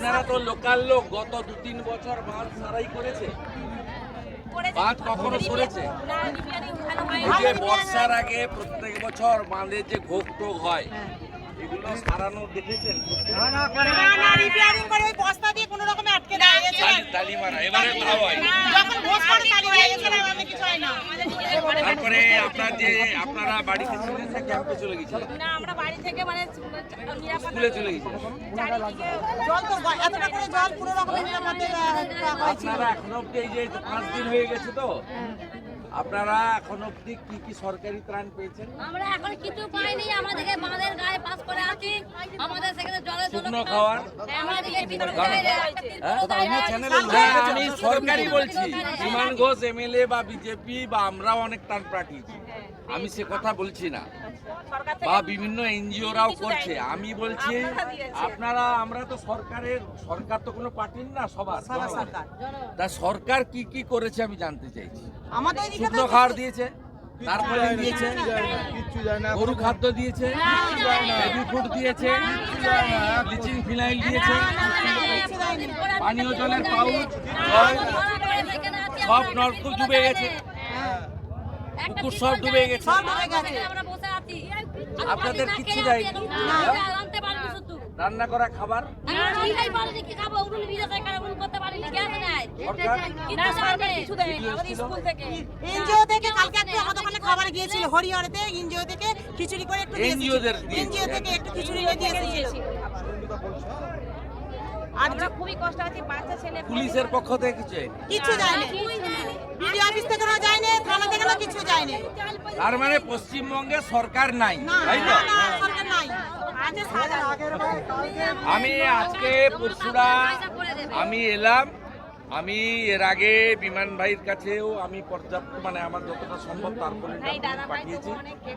আপনারা তো লোকাল লোক গত দু তিন বছর বাঁধ সারাই করেছে। বাঁধ কখনো সরেছে? যে বর্ষার আগে প্রত্যেক বছর বাঁধে যে ঘোক টোক হয়। এগুলো সারানো দেখেছেন? না না রিপেয়ারিং করে। ওই বস্তা দিয়ে কোনো রকমে আটকে দেয় তালি মারা এবারে তাও হয়। যখন ভোজ করে তালি হয়ে গেছে না আমি কিছু হয় না। তারপরে আপনার যে আপনারা বাড়িতে ছিলেন না ক্যাম্পে চলে গেছিলেন? না আমরা বাড়ি থেকে মানে নিরাপদ স্কুলে চলে গেছিলেন? জল তো এতটা করে জল পুরো রকমের নিরাপদে আপনারা এখন অব্দি এই যে পাঁচ দিন হয়ে গেছে তো আপনারা এখন অব্দি কি কি সরকারি ত্রাণ পেয়েছেন? আমরা এখন কিছু পাইনি আমাদেরকে বাঁধের গায়ে আমাদের সেখানে জলের জন্য শুকনো খাওয়ার আমাদেরকে ভিতরে হ্যাঁ? হ্যাঁ, আমি সরকারি বলছি। বিমান ঘোষ এমএলএ বা বিজেপি বা আমরাও অনেক ত্রাণ পাঠিয়েছি। আমি সে কথা বলছি না। বা বিভিন্ন এনজিওরাও করছে। আমি বলছি আপনারা আমরা তো সরকারের সরকার তো কোনো পার্টির না সবার। তা সরকার কি কি করেছে আমি জানতে চাইছি। আমাদের শুকনো তো খাবার দিয়েছে। তারপরে দিয়েছে গরু খাদ্য দিয়েছে বেবি ফুড দিয়েছে ব্লিচিং ফিনাইল দিয়েছে পানীয় জলের পাউচ সব নলকূপ ডুবে গেছে পুকুর সব ডুবে গেছে আপনাদের কিচ্ছু শুধু রান্না করা খাবার এনজিও থেকে কালকে একটু খাবার গিয়েছিল হরিহরতে এনজিও থেকে খিচুড়ি করে একটু। এনজিও থেকে খিচুড়ি নিয়ে দিয়ে আমরা খুবই কষ্ট আছি বাচ্চা ছেলে পুলিশের পক্ষ থেকে কিছু কিছু কিচ্ছু বিডিও অফিস থেকেও যায়নি থানা থেকেও কিছু যায়নি। তার মানে পশ্চিমবঙ্গে সরকার নাই তাই তো? না, সরকার নাই। আমি আজকে পরশুরা আমি এলাম আমি এর আগে বিমান ভাইয়ের কাছেও আমি পর্যাপ্ত মানে আমার যতটা সম্ভব তারপরে পাঠিয়েছি।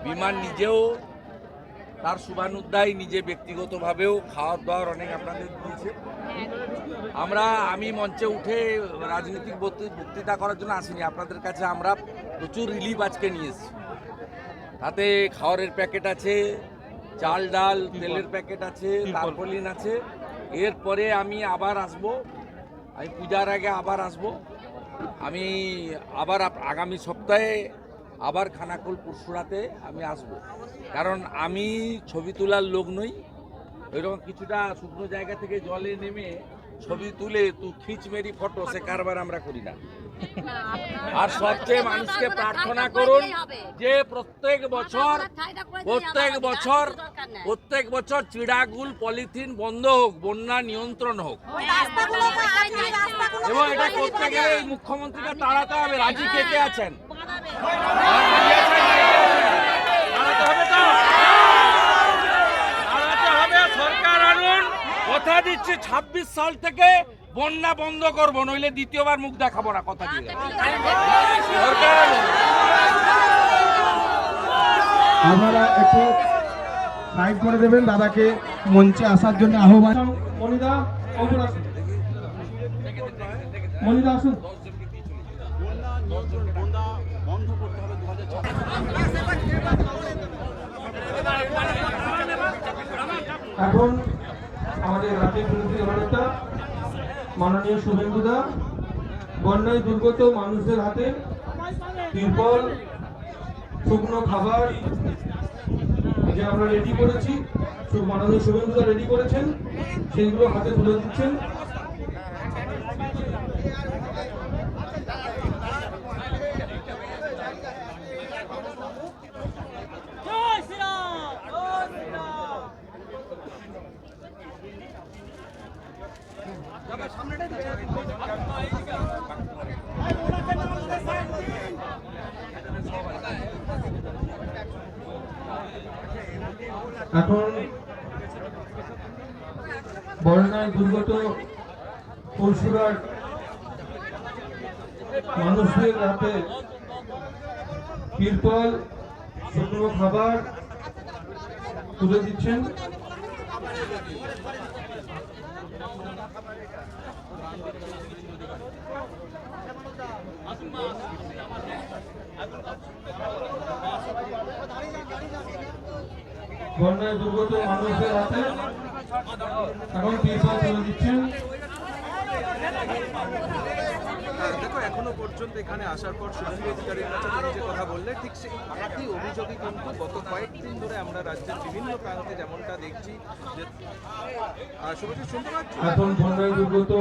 বিমান নিজেও তার শুভানুদ্দায় নিজে ব্যক্তিগতভাবেও খাওয়ার দাওয়ার অনেক আপনাদের দিয়েছে। আমরা আমি মঞ্চে উঠে রাজনৈতিক বক্তৃ- বক্তৃতা করার জন্য আসিনি। আপনাদের কাছে আমরা প্রচুর রিলিফ আজকে নিয়ে এসেছি। তাতে খাওয়ারের প্যাকেট আছে চাল ডাল তেলের প্যাকেট আছে তারপলিন আছে। এরপরে আমি আবার আসব আমি পূজার আগে আবার আসব। আমি আবার আগামী সপ্তাহে আবার খানাকুল পরশুরাতে আমি আসব। কারণ আমি ছবি তোলার লোক নই। ওইরকম কিছুটা শুকনো জায়গা থেকে জলে নেমে ছবি তুলে তু খিচ মেরি ফটো সে কারবার আমরা করি না। আর সবচেয়ে মানুষকে প্রার্থনা করুন যে প্রত্যেক বছর প্রত্যেক বছর প্রত্যেক বছর চিড়াগুল পলিথিন বন্ধ হোক বন্যা নিয়ন্ত্রণ হোক। এবং এটা করতে গেলে মুখ্যমন্ত্রীকে তাড়াতে হবে। রাজি কে কে আছেন? কথা সাল থেকে বন্যা বন্ধ করব নইলে দ্বিতীয়বার মুখ দেখাবো না কথা আপনারা একটু সাইড করে দেবেন দাদাকে মঞ্চে আসার জন্য আহ্বান। মনিদা মনিদা, আসুন। এখন আমাদের রাজ্যের বিরোধী দলনেতা মাননীয় শুভেন্দুদা বন্যায় দুর্গত মানুষদের হাতে তিরপল, শুকনো খাবার যে আমরা রেডি করেছি, মাননীয় শুভেন্দুদা রেডি করেছেন, সেইগুলো হাতে তুলে দিচ্ছেন। এখন বন্যায় দুর্গত পরশুরার মানুষদের হাতে তিরপল শুকনো খাবার তুলে দিচ্ছেন। বন্যায় দুর্গত মানুষদের হাতে এখন তিরপল তুলে দিচ্ছেন। দেখো এখনও পর্যন্ত এখানে আসার পর শুভেন্দু অধিকারীর কাছে যে কথা বললে ঠিক সেই একই অভিযোগই কিন্তু গত কয়েকদিন ধরে আমরা রাজ্যের বিভিন্ন প্রান্তে যেমনটা দেখছি যে শুভজিৎ শুনতে পাচ্ছি? এখন বন্যায় দুর্গত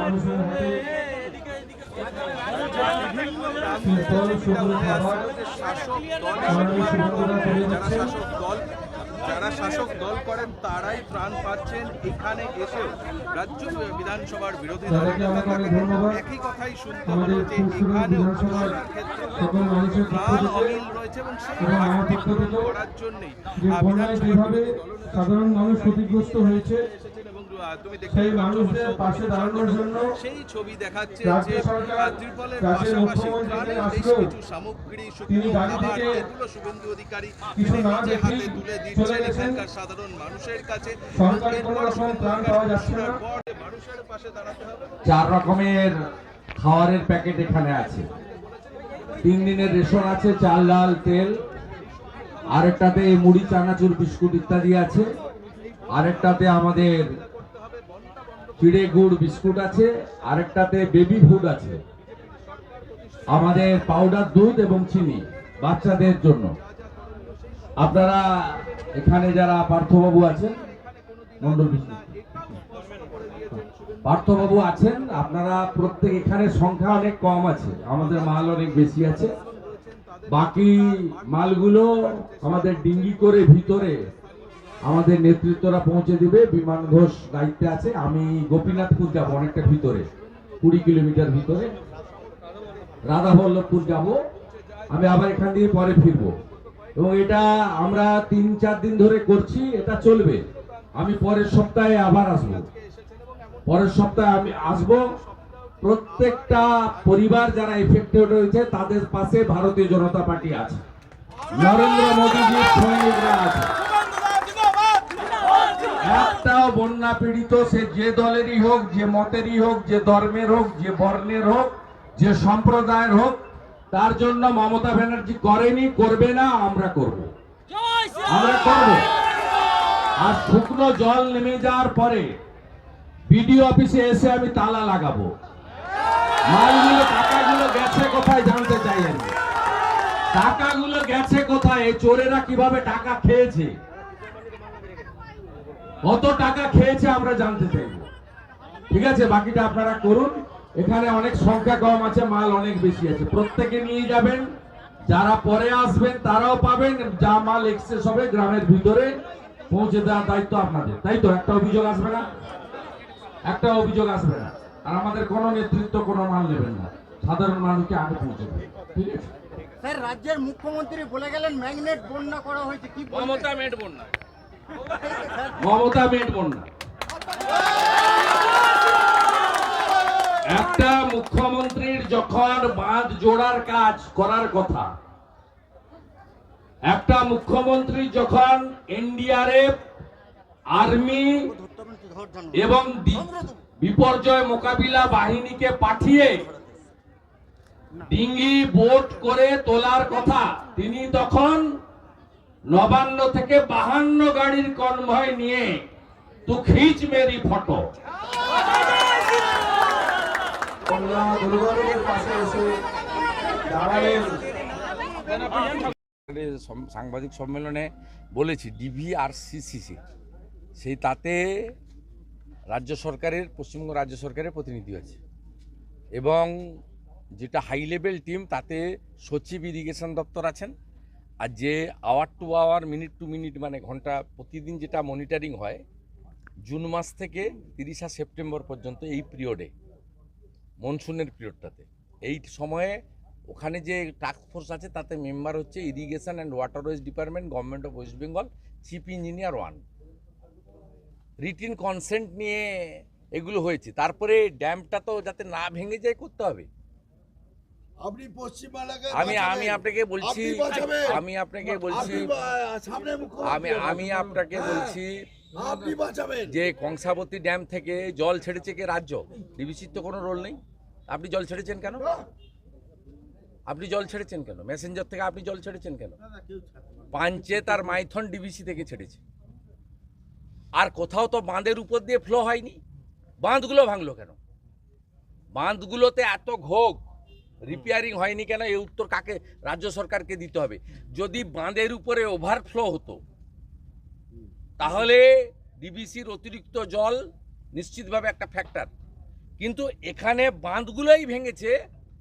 মানুষের হাতে শুকনো খাবার যারা শাসক দল যারা শাসক দল করেন তারাই ত্রাণ পাচ্ছেন এখানে এসেও। রাজ্য বিধানসভার বিরোধী দলের নেতাকে একই কথাই শুনতে হলো যে পক্ষ প্রাণ অমিল রয়েছে এবং সেই পূরণ করার জন্যই। বিধানসভার সাধারণ মানুষ ক্ষতিগ্রস্ত হয়েছে তুমি দেখতে পাশে দাঁড়ানোর জন্য সেই ছবি দেখাচ্ছে যে ত্রিপলের পাশাপাশি মুখ্যমন্ত্রী ত্রাণের বেশ কিছু সামগ্রী তিনি শুকনো খাবার থেকে এগুলো শুভেন্দু অধিকারী কিছু তিনি না নিজে হাতে তুলে চলে দিচ্ছেন গেছেন। এখানকার সাধারণ মানুষের কাছে। এরপর মানুষের পাশে দাঁড়াতে হবে। চার রকমের খাবারের প্যাকেট এখানে আছে। তিন দিনের রেশন আছে চাল ডাল তেল। আরেকটাতে মুড়ি চানাচুর বিস্কুট ইত্যাদি আছে। আরেকটাতে আমাদের চিড়ে গুড় বিস্কুট আছে, আরেকটাতে বেবি ফুড আছে। আমাদের পাউডার দুধ এবং চিনি, বাচ্চাদের জন্য। আপনারা এখানে যারা পার্থবাবু আছেন মন্ডল পার্থবাবু আছেন, আপনারা প্রত্যেক এখানে সংখ্যা অনেক কম আছে, আমাদের মাল অনেক বেশি আছে। বাকি মালগুলো আমাদের ডিঙ্গি করে ভিতরে আমাদের নেতৃত্বরা পৌঁছে দিবে, বিমান ঘোষ দায়িত্বে আছে, আমি গোপীনাথপুর যাব অনেকটা ভিতরে, কুড়ি কিলোমিটার ভিতরে। রাধাবল্লভপুর যাব, আমি আবার এখান দিয়ে পরে ফিরবো। এবং এটা আমরা তিন, চার দিন ধরে করছি, এটা চলবে। আমি পরের সপ্তাহে আবার আসব। পরের সপ্তাহে আমি আসব। প্রত্যেকটা পরিবার যারা এফেক্টেড হয়েছে তাদের পাশে ভারতীয় জনতা পার্টি আছে। নরেন্দ্র মোদীজির সৈনিকরা আছে। একটাও বন্যা পীড়িত, সে যে দলেরই হোক, যে মতেরই হোক, যে ধর্মের হোক, যে বর্ণের হোক, যে সম্প্রদায়ের হোক, তার জন্য মমতা ব্যানার্জি করেনি, করবে না, আমরা করব। আমরা করব। আর শুকনো জল নেমে যাওয়ার পরে বিডিও অফিসে এসে আমি তালা লাগাবো। মালগুলো, টাকাগুলো গেছে কোথায় জানতে চাই আমি? টাকাগুলো গেছে কোথায়? চোরেরা কীভাবে টাকা খেয়েছে? কত টাকা খেয়েছে আমরা জানতে চাইব ঠিক আছে বাকিটা আপনারা করুন। এখানে অনেক সংখ্যা কম আছে মাল অনেক বেশি আছে। প্রত্যেকে নিয়ে যাবেন। যারা পরে আসবেন তারাও পাবেন। যা মাল এক্সেস হবে গ্রামের ভিতরে পৌঁছে দেওয়ার দায়িত্ব আপনাদের। তাই তো? একটা অভিযোগ আসবে না? একটা অভিযোগ আসবে না। আর আমাদের কোনো নেতৃত্ব কোনো মাল নেবেন না। সাধারণ মানুষকে আগে পৌঁছে দেবে ঠিক আছে? স্যার রাজ্যের মুখ্যমন্ত্রী বলে গেলেন ম্যাগনেট বন্যা করা হয়েছে। কি বলবেন? মমতা মেটবন না একটা মুখ্যমন্ত্রীর যখন বাঁধ জোড়ার কাজ করার কথা, একটা মুখ্যমন্ত্রী যখন এনডিআরএফ, আর্মি এবং বিপর্যয় মোকাবিলা বাহিনীকে পাঠিয়ে ডিঙ্গি বোট করে তোলার কথা, তিনি তখন নবান্ন থেকে বাহান্ন গাড়ির কনভয় নিয়ে তু খিচ মেরি ফটো। সাংবাদিক সম্মেলনে বলেছি ডিভি আর সিসিসি সেই তাতে রাজ্য সরকারের পশ্চিমবঙ্গ রাজ্য সরকারের প্রতিনিধি আছে। এবং যেটা হাই লেভেল টিম তাতে সচিব ইরিগেশন দপ্তর আছেন। আর যে hour to hour minute to minute মানে ঘণ্টা প্রতিদিন যেটা মনিটরিং হয়, জুন মাস থেকে তিরিশা সেপ্টেম্বর পর্যন্ত এই পিরিয়ডে মনসুনের পিরিয়ডটাতে এই সময়ে ওখানে যে টাস্ক ফোর্স আছে, তাতে মেম্বার হচ্ছে irrigation and water waterways department government of West Bengal chief engineer one written consent নিয়ে এগুলো হয়েছে। তারপরে ড্যামটা তো যাতে না ভেঙে যায়, করতে হবে। আপনি পশ্চিমবাংলাকে আমি আমি আপনাকে বলছি আমি আপনাকে বলছি আমি আমি আপনাকে বলছি আপনি বাঁচাবেন। যে কংসাবতী ড্যাম থেকে জল ছেড়েছে কে রাজ্য? ডিবিসির তো কোনো রোল নেই। আপনি জল ছেড়েছেন কেন? আপনি জল ছেড়েছেন কেন? মেসেঞ্জার থেকে আপনি জল ছেড়েছেন কেন? পাঞ্চেত আর মাইথন ডিভিসি থেকে ছেড়েছে। আর কোথাও তো বাঁধের উপর দিয়ে ফ্লো হয়নি। বাঁধগুলো ভাঙলো কেন? বাঁধগুলোতে এত ঘোগ রিপেয়ারিং হয়নি কেন? এই উত্তর কাকে? রাজ্য সরকারকে দিতে হবে। যদি বাঁধের উপরে ওভারফ্লো হতো, তাহলে ডিবিসির অতিরিক্ত জল নিশ্চিতভাবে একটা ফ্যাক্টর কিন্তু এখানে বাঁধগুলোই ভেঙেছে।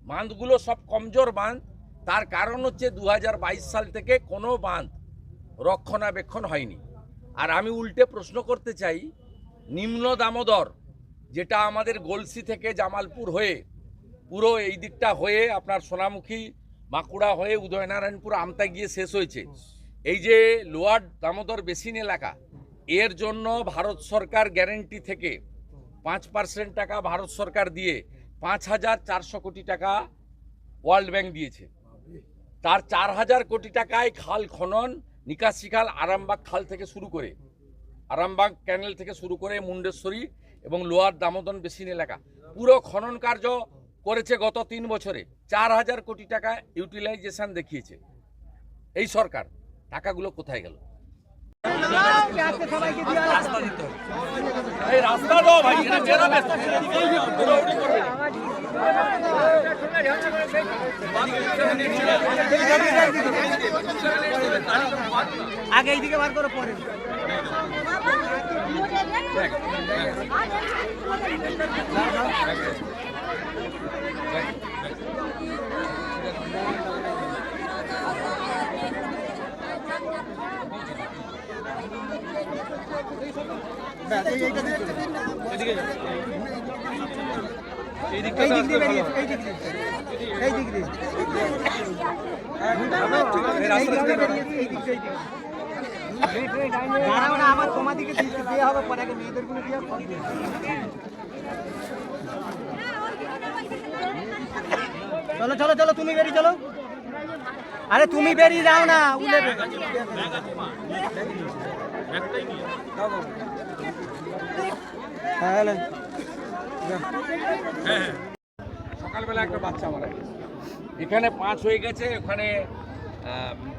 বাঁধগুলো সব কমজোর বাঁধ। তার কারণ হচ্ছে দু হাজার বাইশ সাল থেকে কোনো বাঁধ রক্ষণাবেক্ষণ হয়নি। আর আমি উল্টে প্রশ্ন করতে চাই, নিম্ন দামোদর, যেটা আমাদের গলসি থেকে জামালপুর হয়ে পুরো এই দিকটা হয়ে আপনার সোনামুখী, বাঁকুড়া হয়ে উদয়নারায়ণপুর আমতা গিয়ে শেষ হয়েছে। এই যে লোয়ার দামোদর বেসিন এলাকা, এর জন্য ভারত সরকার গ্যারেন্টি থেকে পাঁচ পার্সেন্ট টাকা ভারত সরকার দিয়ে পাঁচ হাজার চারশো কোটি টাকা ওয়ার্ল্ড ব্যাংক দিয়েছে। তার চার হাজার কোটি টাকায় খাল খনন, নিকাশি খাল আরামবাগ খাল থেকে শুরু করে, আরামবাগ ক্যানেল থেকে শুরু করে মুন্ডেশ্বরী এবং লোয়ার দামোদন বেসিন এলাকা। পুরো খনন কার্য করেছে গত তিন বছরে চার হাজার কোটি টাকা ইউটিলাইজেশন দেখিয়েছে এই সরকার টাকাগুলো কোথায় গেল রাস্তা। এই দাও ভাই। আগে এইদিকে বার করে পরে এই দিক দিয়ে এই দিক দিয়ে এই দিয়ে এই দিক দিয়ে দিয়ে দিয়ে। দাঁড়াও না আমার তোমার দিকে দিতে দেওয়া হবে, পরে মেয়েদেরগুলো দিয়ে ফোন দিয়ে চলো চলো চলো, তুমি বেরিয়ে চলো। আরে তুমি বেরিয়ে যাও না উলে হ্যাঁ সকালবেলা একটা বাচ্চা মারা গেছে। এখানে পাঁচ হয়ে গেছে, ওখানে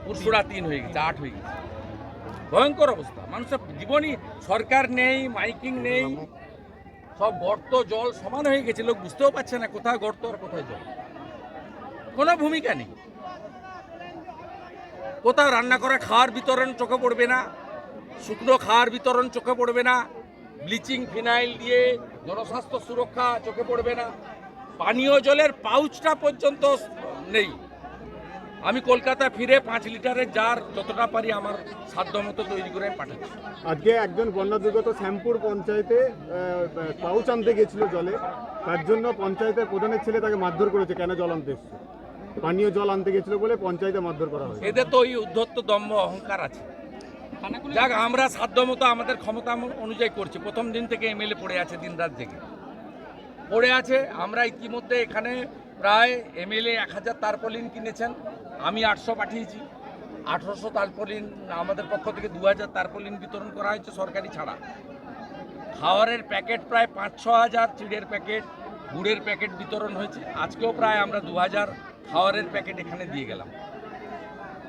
পুরসুরা তিন হয়ে গেছে, আট হয়ে গেছে। ভয়ঙ্কর অবস্থা। মানুষের জীবনই সরকার নেই, মাইকিং নেই, সব গর্ত, জল সমান হয়ে গেছে, লোক বুঝতেও পারছে না কোথায় গর্ত আর কোথায় জল। কোনো ভূমিকা নেই। কোথাও রান্না করা খাওয়ার বিতরণ চোখে পড়বে না, শুকনো খাওয়ার বিতরণ চোখে পড়বে না, ব্লিচিং ফিনাইল দিয়ে জনস্বাস্থ্য সুরক্ষা চোখে পড়বে না, পানীয় জলের পাউচটা পর্যন্ত নেই। আমি কলকাতা ফিরে পাঁচ লিটারের জার যতটা পারি আমার সাধ্য মতো তৈরি করে পাঠাচ্ছি। আজকে একজন বন্যা দুর্গত শ্যামপুর পঞ্চায়েতে পাউচ আনতে গেছিল জলে, তার জন্য পঞ্চায়েতের প্রধানের ছেলে তাকে মারধর করেছে, কেন জল আনতে পানীয় জল আনতে গেছিল বলে পঞ্চায়েতে মারধর করা হয়েছে। এদের তো ওই উদ্ধত্ত দম্ভ অহংকার আছে। যাক, আমরা সাধ্য মতো আমাদের ক্ষমতা অনুযায়ী করছি। প্রথম দিন থেকে এমএলএ পড়ে আছে দিন রাত জেগে। পড়ে আছে, আমরা ইতিমধ্যে এখানে প্রায় এমএলএ এক হাজার তারপলিন কিনেছেন। আমি আটশো পাঠিয়েছি। আঠারোশো তারপলিন আমাদের পক্ষ থেকে দু হাজার তারপলিন বিতরণ করা হয়েছে সরকারি ছাড়া। খাওয়ারের প্যাকেট প্রায় পাঁচ ছ হাজার, চিড়ের প্যাকেট, গুড়ের প্যাকেট বিতরণ হয়েছে। আজকেও প্রায় আমরা দু হাজার খাওয়ারের প্যাকেট এখানে দিয়ে গেলাম।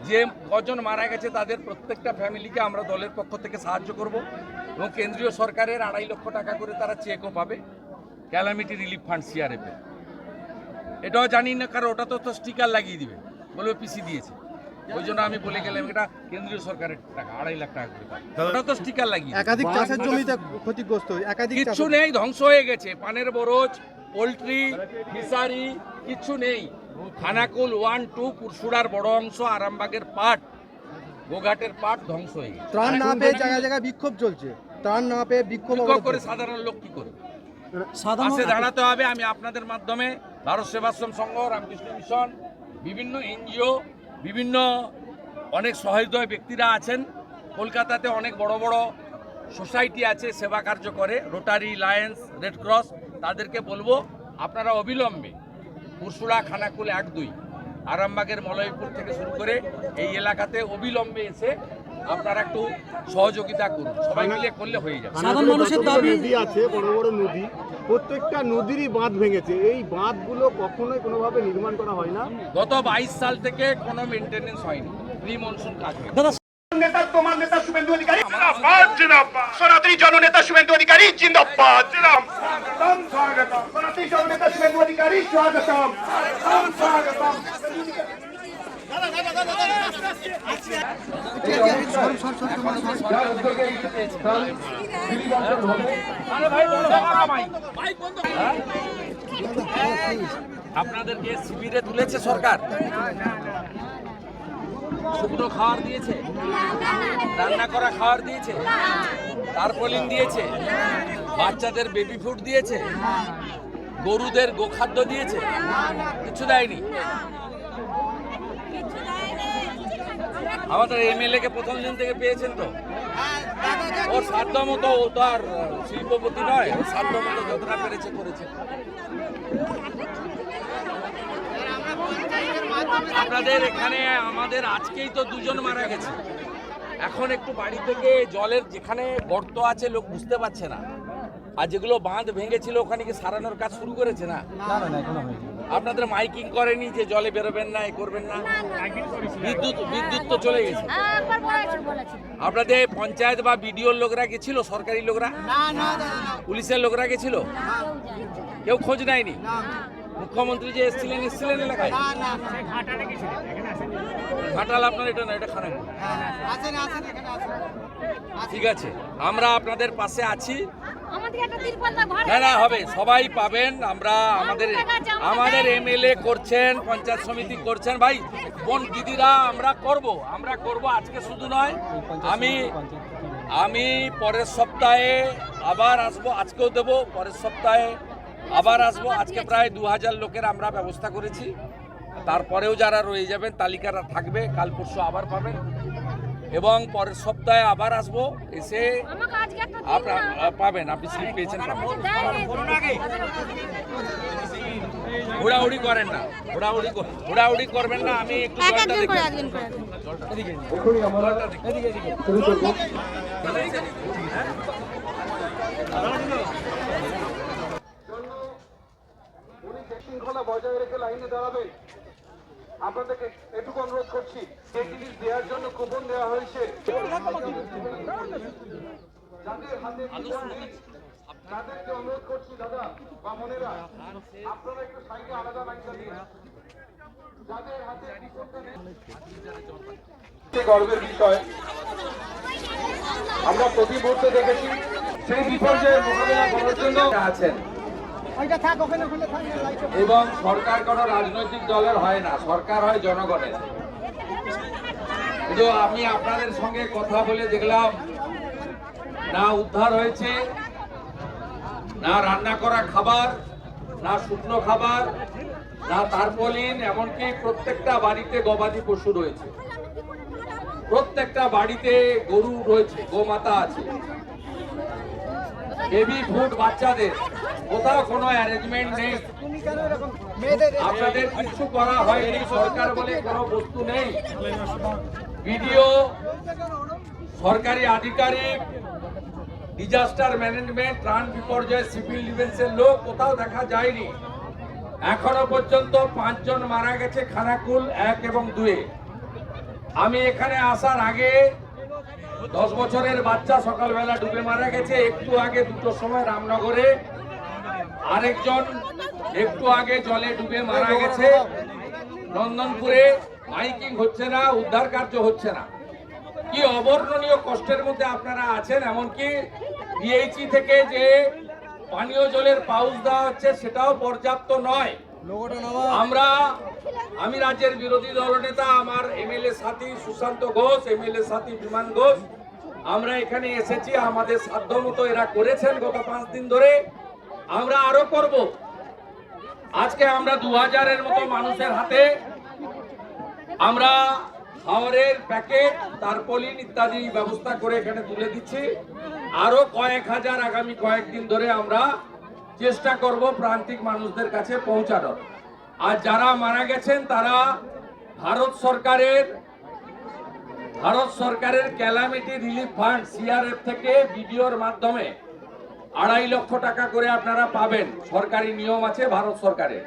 যে কজন মারা গেছে তাদের প্রত্যেকটা ফ্যামিলিকে আমরা দলের পক্ষ থেকে সাহায্য করব এবং কেন্দ্রীয় সরকারের আড়াই লক্ষ টাকা করে তারা চেকও পাবে ক্যালামিটি রিলিফ ফান্ড সিআরএফে এটাও জানি না কারণ ওটা তো তো স্টিকার লাগিয়ে দিবে বলবে পিসি দিয়েছে। ওই জন্য আমি বলে গেলাম এটা কেন্দ্রীয় সরকারের টাকা আড়াই লাখ টাকা করে ওটা তো স্টিকার লাগিয়ে। একাধিক চাষের জমিতে ক্ষতিগ্রস্ত একাধিক কিচ্ছু নেই ধ্বংস হয়ে গেছে পানের বরজ পোলট্রি ফিশারি কিচ্ছু নেই। খানাকুল ওয়ান টু পুরসুড়ার বড় অংশ আরামবাগের পাট গোঘাটের পাট ধ্বংস হয়ে গেছে। ত্রাণ না পেয়ে জায়গায় জায়গায় বিক্ষোভ চলছে। ত্রাণ না পেয়ে বিক্ষোভ বিক্ষোভ করে সাধারণ লোক কি করে পাশে দাঁড়াতে হবে আমি আপনাদের মাধ্যমে ভারত সেবাশ্রম সংঘ রামকৃষ্ণ মিশন বিভিন্ন এনজিও বিভিন্ন অনেক সহৃদয় ব্যক্তিরা আছেন। কলকাতাতে অনেক বড় বড় সোসাইটি আছে সেবা কার্য করে রোটারি লায়েন্স রেড ক্রস তাদেরকে বলব আপনারা অবিলম্বে পুরসুড়া খানাকুল এক দুই। আরামবাগের মলয়পুর থেকে শুরু করে এই এলাকাতে অবিলম্বে এসে আপনারা একটু সহযোগিতা করুন। সবাই মিলে করলে হয়ে যাবে। সাধারণ মানুষের দাবি নদী আছে বড় বড় নদী। প্রত্যেকটা নদীরই বাঁধ ভেঙেছে। এই বাঁধগুলো কখনোই কোনোভাবে নির্মাণ করা হয় না। গত বাইশ সাল থেকে কোনো মেনটেনেন্স হয়নি। প্রি মনসুন কাজ। নেতা তোমার নেতা শুভেন্দু অধিকারী? জিন্দাবাদ। জিন্দাবাদ সনাতনী জননেতা শুভেন্দু অধিকারী? জিন্দাবাদ। জিন্দাবাদ স্বাগতম। সনাতনী জননেতা শুভেন্দু অধিকারী স্বাগতম। স্বাগতম। আপনাদেরকে শিবিরে তুলেছে সরকার। শুকনো খাবার দিয়েছে রান্না করা খাবার দিয়েছে তারপলিন দিয়েছে। বাচ্চাদের বেবি ফুড দিয়েছে? গরুদের গোখাদ্য দিয়েছে? কিছু দেয়নি? আমাদের এমএলএ কে প্রথম দিন থেকে পেয়েছেন তো? ওর সাধ্য মতো ও তো আর শিল্পপতি নয়, ওর সাধ্য মতো যতটা পেরেছে, করেছে। আপনাদের এখানে, আমাদের আজকেই তো দুজন মারা গেছে। এখন একটু বাড়ি থেকে জলের যেখানে গর্ত আছে, লোক বুঝতে পারছে না। আর যেগুলো বাঁধ ভেঙেছিল ওখানে কি সারানোর কাজ শুরু করেছে না? আপনাদের মাইকিং করেনি যে জলে বেরোবেন না এ করবেন না? বিদ্যুৎ বিদ্যুৎ তো চলে গেছে। হ্যাঁ আপনাদের পঞ্চায়েত বা বিডিওর লোকরা গেছিল? সরকারি লোকরা? পুলিশের লোকরা গেছিল? কেউ খোঁজ নেয়নি? মুখ্যমন্ত্রী যে এসেছিলেন এসেছিলেন এলাকায়? ঘাটাল আপনার এটা না এটা খারাপ। ঠিক আছে আমরা আপনাদের পাশে আছি। না না হবে। সবাই পাবেন। আমরা আমাদের আমাদের এমএলএ করছেন পঞ্চায়েত সমিতি করছেন। ভাই বোন দিদিরা আমরা করব? আমরা করব আজকে শুধু নয়। আমি আমি পরের সপ্তাহে আবার আসব আজকেও দেব। পরের সপ্তাহে আবার আসব। আজকে প্রায় দু হাজার লোকের আমরা ব্যবস্থা করেছি। তারপরেও যারা রয়ে যাবেন তালিকাটা থাকবে। কাল পরশু আবার পাবেন। এবং পরের সপ্তাহে আবার আসব এসে আপনার পাবেন আপনি স্লিপ পেয়েছেন দেয়নি। করেন না। কর- ঘোরাঘুরি করবেন না আমি একটু শৃঙ্খলা বজায় রেখে লাইনে দাঁড়াবেন আপনাদেরকে এটুকু অনুরোধ করছি, যে জিনিস দেওয়ার জন্য কুপন দেওয়া হয়েছে তাদেরকে অনুরোধ করছি, দাদা বা মনেরা আপনারা একটু আলাদা যাদের হাতে গর্বের বিষয়। আমরা প্রতি মুহূর্তে দেখেছি, সেই বিপর্যয়ের মোকাবিলা করার জন্য আছেন এবং সরকার কোন রাজনৈতিক দলের হয় না, সরকার হয় জনগণের। কিন্তু আমি আপনাদের সঙ্গে কথা বলে দেখলাম, না উদ্ধার হয়েছে, না রান্না করা খাবার, না শুকনো খাবার, না তারপলিন এমনকি প্রত্যেকটা বাড়িতে গবাদি পশু রয়েছে। প্রত্যেকটা বাড়িতে গরু রয়েছে, গোমাতা আছে। বেবি ফুড বাচ্চাদের। কোথাও কোনো অ্যারেঞ্জমেন্ট নেই। আপনাদের কিছু করা হয়নি, সরকার বলে কোনো বস্তু নেই। ভিডিও সরকারি আধিকারিক ডিজাস্টার ম্যানেজমেন্ট ত্রাণ বিপর্যয় সিভিল ডিফেন্সের লোক কোথাও দেখা যায়নি। এখনও পর্যন্ত পাঁচজন মারা গেছে খানাকুল এক এবং দুয়ে। আমি এখানে আসার আগে দশ বছরের বাচ্চা সকালবেলা ডুবে মারা গেছে, একটু আগে দুটো সময় রামনগরে। আরেকজন একটু আগে জলে ডুবে মারা গেছে। নন্দনপুরে মাইকিং হচ্ছে না, উদ্ধার কার্য হচ্ছে না। কি অবর্ণনীয় কষ্টের মধ্যে আপনারা আছেন, এমনকি বিএইচি থেকে যে পানীয় জলের পাউচ দেওয়া হচ্ছে, সেটাও পর্যাপ্ত নয়। আমরা, আমি রাজ্যের বিরোধী দলনেতা, আমার এমএলএ সাথী সুশান্ত ঘোষ, এমএলএ সাথী বিমান ঘোষ আমরা এখানে এসেছি, আমাদের সাধ্য মতো এরা করেছেন গত পাঁচ দিন ধরে। আমরা আরও করব। আজকে আমরা দু হাজারের মতো মানুষের হাতে আমরা খাবারের প্যাকেট, তারপলিন ইত্যাদি ব্যবস্থা করে এখানে তুলে দিচ্ছি। আরও কয়েক হাজার আগামী কয়েকদিন ধরে আমরা চেষ্টা করব প্রান্তিক মানুষদের কাছে পৌঁছানোর। আর যারা মারা গেছেন, তারা ভারত সরকারের ভারত সরকারের ক্যালামিটি রিলিফ ফান্ড সিআরএফ থেকে বিডিওর মাধ্যমে আড়াই লক্ষ টাকা করে আপনারা পাবেন। সরকারি নিয়ম আছে ভারত সরকারের।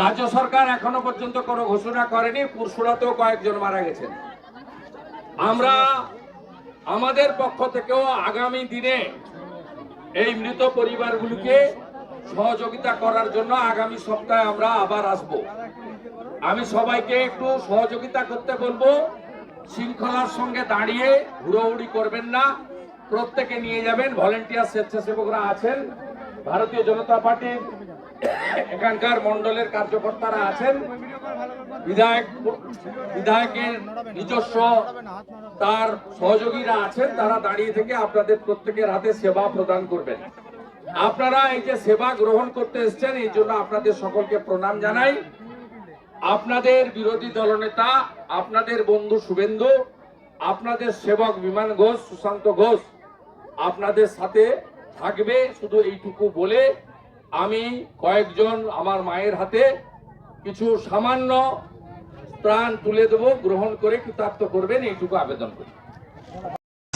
রাজ্য সরকার এখনও পর্যন্ত কোনো ঘোষণা করেনি, পুরসুরাতেও কয়েকজন মারা গেছেন। আমরা আমাদের পক্ষ থেকেও আগামী দিনে এই মৃত পরিবারগুলিকে সহযোগিতা করার জন্য আগামী সপ্তাহে আমরা আবার আসব। আমি সবাইকে একটু সহযোগিতা করতে বলব। শৃঙ্খলার সঙ্গে দাঁড়িয়ে হুড়োহুড়ি করবেন না। প্রত্যেকে নিয়ে যাবেন। ভলেন্টিয়ার স্বেচ্ছাসেবকরা আছেন। ভারতীয় জনতা পার্টির এখানকার মন্ডলের কার্যকর্তারা আছেন। বিধায়ক, বিধায়কের নিজস্ব তার সহযোগীরা আছেন। তারা দাঁড়িয়ে থেকে আপনাদের প্রত্যেকের হাতে সেবা প্রদান করবেন। আপনারা এই যে সেবা গ্রহণ করতে এসেছেন, এই জন্য আপনাদের সকলকে প্রণাম জানাই। আপনাদের বিরোধী দলনেতা আপনাদের বন্ধু শুভেন্দু, আপনাদের সেবক বিমান ঘোষ, সুশান্ত ঘোষ, আপনাদের সাথে থাকবে শুধু এইটুকু বলে আমি কয়েকজন আমার মায়ের হাতে কিছু সামান্য প্রাণ তুলে দেবো, গ্রহণ করে কৃতার্থ করবেন, এইটুকু আবেদন করি।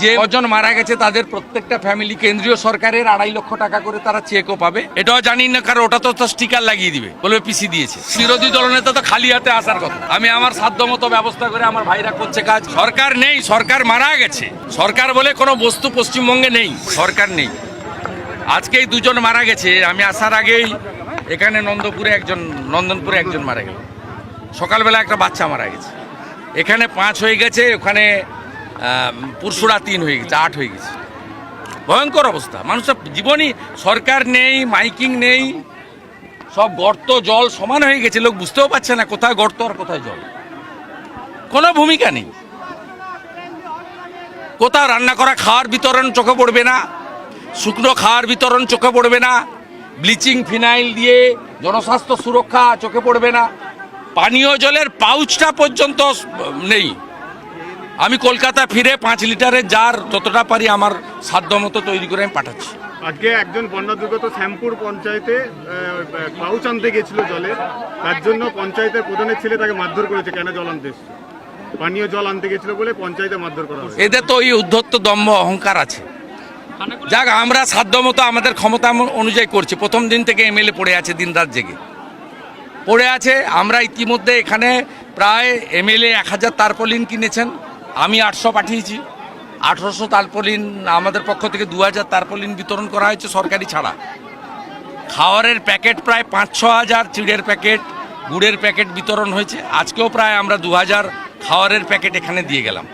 যে কজন মারা গেছে তাদের প্রত্যেকটা ফ্যামিলি কেন্দ্রীয় সরকারের আড়াই লক্ষ টাকা করে তারা চেকও পাবে। এটাও জানি না, কারণ ওটা তো স্টিকার লাগিয়ে দিবে, বলবে পিসি দিয়েছে। বিরোধী দলনেতা তো খালি হাতে আসার কথা। আমি আমার সাধ্য মতো ব্যবস্থা করে আমার ভাইরা করছে কাজ। সরকার নেই, সরকার মারা গেছে। সরকার বলে কোনো বস্তু পশ্চিমবঙ্গে নেই, সরকার নেই। আজকেই দুজন মারা গেছে, আমি আসার আগেই এখানে নন্দপুরে একজন, নন্দনপুরে একজন মারা গেল। সকালবেলা একটা বাচ্চা মারা গেছে। এখানে পাঁচ হয়ে গেছে, ওখানে আম, পুরসুরা তিন হয়ে গেছে আট হয়ে গেছে। ভয়ঙ্কর অবস্থা। মানুষের জীবনই সরকার নেই মাইকিং নেই সব গর্ত জল সমান হয়ে গেছে লোক বুঝতেও পারছে না কোথায় গর্ত আর কোথায় জল। কোনো ভূমিকা নেই। কোথাও রান্না করা খাওয়ার বিতরণ চোখে পড়বে না শুকনো খাওয়ার বিতরণ চোখে পড়বে না ব্লিচিং ফিনাইল দিয়ে জনস্বাস্থ্য সুরক্ষা চোখে পড়বে না পানীয় জলের পাউচটা পর্যন্ত নেই। আমি কলকাতা ফিরে পাঁচ লিটারের জার যতটা পারি আমার সাধ্য মতো তৈরি করে আমি পাঠাচ্ছি। আজকে একজন বন্যা দুর্গত শ্যামপুর পঞ্চায়েতে পাউচ আনতে গেছিল জলে। তার জন্য পঞ্চায়েতের প্রধানের ছেলে তাকে মারধর করেছে। কেন জল আনতে পানীয় জল আনতে গেছিল বলে পঞ্চায়েতে মারধর করা হয়েছে। এদের তো ওই উদ্ধত্ত দম্ভ অহংকার আছে। যাক আমরা সাধ্য মতো আমাদের ক্ষমতা অনুযায়ী করছি। প্রথম দিন থেকে এমএলএ পড়ে আছে দিন রাত জেগে। পড়ে আছে আমরা ইতিমধ্যে এখানে প্রায় এমএলএ এক হাজার তারপলিন কিনেছেন। আমি আটশো পাঠিয়েছি। আঠারোশো তারপলিন আমাদের পক্ষ থেকে দু হাজার তারপলিন বিতরণ করা হয়েছে সরকারি ছাড়া। খাওয়ারের প্যাকেট প্রায় পাঁচ ছ হাজার, চিড়ের প্যাকেট, গুড়ের প্যাকেট বিতরণ হয়েছে। আজকেও প্রায় আমরা দু হাজার খাওয়ারের প্যাকেট এখানে দিয়ে গেলাম।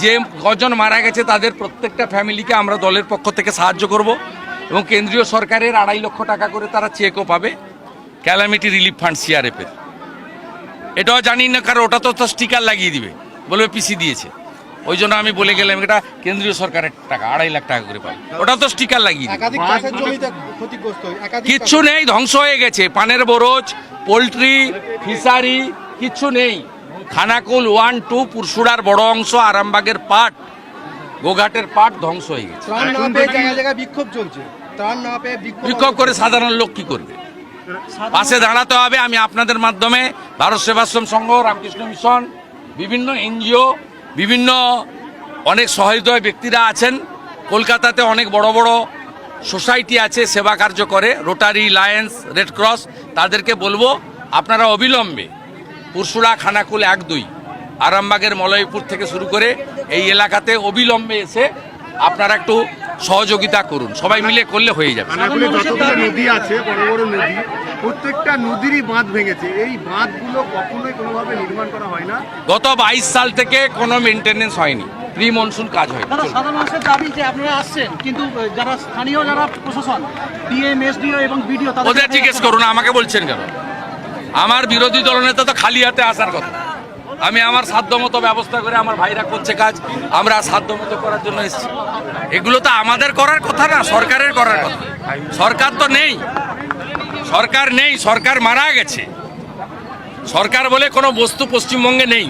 যে কজন মারা গেছে, তাদের প্রত্যেকটা ফ্যামিলিকে আমরা দলের পক্ষ থেকে সাহায্য করব এবং কেন্দ্রীয় সরকারের আড়াই লক্ষ টাকা করে তারা চেকও পাবে ক্যালামিটি রিলিফ ফান্ড, সিআরএফের। এটাও জানি না কারণ, ওটা তো তো স্টিকার লাগিয়ে দিবে। বলবে পিসি দিয়েছে। ওই জন্য আমি বলে গেলাম এটা কেন্দ্রীয় সরকারের টাকা আড়াই লাখ টাকা করে পাবে। ওটা তো স্টিকার লাগিয়ে কিচ্ছু নেই ধ্বংস হয়ে গেছে। পানের বরজ পোলট্রি ফিশারি কিচ্ছু নেই। খানাকুল ওয়ান টু পুরসুড়ার বড় অংশ আরামবাগের পাট গোঘাটের পাট ধ্বংস হয়ে গেছে। বিক্ষোভ চলছে। বিক্ষোভ করে সাধারণ লোক কি করবে? পাশে দাঁড়াতে হবে আমি আপনাদের মাধ্যমে ভারত সেবাশ্রম সংঘ রামকৃষ্ণ মিশন বিভিন্ন এনজিও, বিভিন্ন অনেক সহৃদয় ব্যক্তিরা আছেন। কলকাতাতে অনেক বড় বড় সোসাইটি আছে, সেবা কার্য করে রোটারি লায়েন্স রেড ক্রস তাদেরকে বলব, আপনারা অবিলম্বে পুরসুরা খানাকুল এক দুই, আরামবাগের মলয়পুর থেকে শুরু করে এই এলাকাতে অবিলম্বে এসে আপনারা একটু সহযোগিতা করুন। সবাই মিলে করলে হয়ে যাবে। নদী আছে বড় বড় নদী প্রত্যেকটা নদীরই বাঁধ ভেঙেছে। এই বাঁধগুলো কখনোই কোনোভাবে নির্মাণ করা হয় না। গত বাইশ সাল থেকে কোনো মেনটেনেন্স হয়নি। প্রি মনসুন কাজ হয় সাধারণ মানুষের দাবি যে আপনারা আসছেন কিন্তু যারা স্থানীয় যারা প্রশাসন ডিএম এসডিও এবং বিডিও ওদের জিজ্ঞেস করুন আমাকে বলছেন কেন? আমার বিরোধী দলনেতা তো খালি হাতে আসার কথা। আমি আমার সাধ্য মতো ব্যবস্থা করে আমার ভাইরা করছে কাজ, আমরা সাধ্য মতো করার জন্য এসেছি। এগুলো তো আমাদের করার কথা না, সরকারের করার কথা। সরকার তো নেই। সরকার নেই, সরকার মারা গেছে। সরকার বলে কোনো বস্তু পশ্চিমবঙ্গে নেই।